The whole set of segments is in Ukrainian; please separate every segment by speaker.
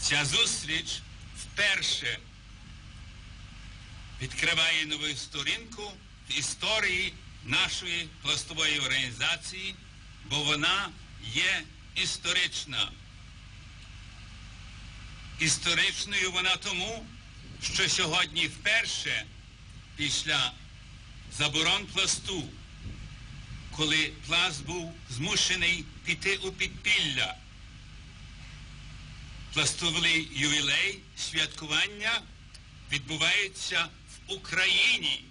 Speaker 1: Ця зустріч вперше відкриває нову сторінку в історії нашої пластової організації, бо вона є історична. Історичною вона тому, що сьогодні вперше після заборон пласту, коли пласт був змушений піти у підпілля, пластовий ювілей святкування відбувається в Україні.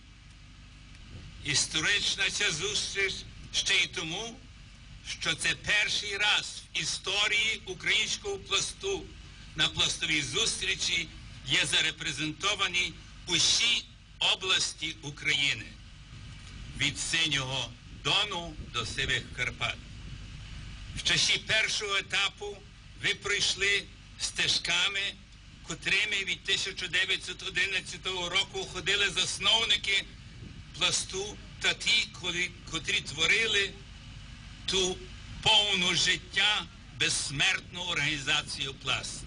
Speaker 1: Історична ця зустріч ще й тому, що це перший раз в історії українського пласту на пластовій зустрічі є зарепрезентовані усі області України від синього Дону до сивих Карпат. В часі першого етапу ви пройшли стежками, котрими від 1911 року ходили засновники пласту та ті, котрі творили ту повну життя безсмертну організацію пласт.